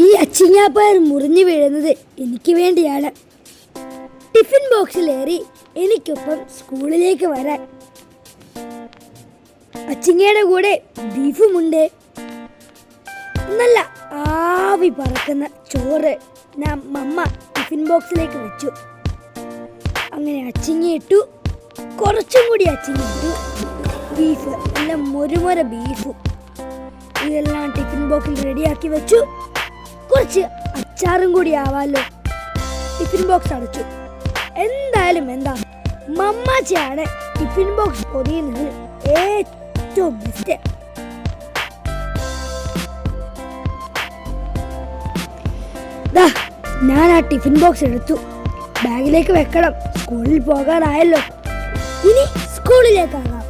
ഈ അച്ചിങ്ങാപ്പയർ മുറിഞ്ഞു വീഴുന്നത് എനിക്ക് വേണ്ടിയാണ്. ടിഫിൻ ബോക്സിലേറി എനിക്കൊപ്പം സ്കൂളിലേക്ക് വരാൻ. അച്ചിങ്ങയുടെ കൂടെ ബീഫുമുണ്ട്. നല്ല ആവി പറക്കുന്ന ചോറ് ഞാൻ മമ്മ ടിഫിൻ ബോക്സിലേക്ക് വെച്ചു. അങ്ങനെ അച്ചിങ്ങ ഇട്ടു. കുറച്ചും കൂടി അച്ചിങ്ങ ഇട്ടു. ബീഫ് നല്ല മൊരുമൊര ബീഫും. ഇതെല്ലാം ടിഫിൻ ബോക്സിൽ റെഡിയാക്കി വെച്ചു. കുറച്ച് അച്ചാറും കൂടി ആവാലോ. ടിഫിൻ ബോക്സ് അടച്ചു. എന്തായാലും എന്താ മമ്മാച്ചയാണ് ടിഫിൻ ബോക്സ് പൊതിയുന്നത് ഏറ്റവും ബെസ്റ്റ് ഞാൻ ആ ടിഫിൻ ബോക്സ് എടുത്തു. ബാഗിലേക്ക് വെക്കണം. സ്കൂളിൽ പോകാനായല്ലോ. ഇനി സ്കൂളിലേക്കാണ്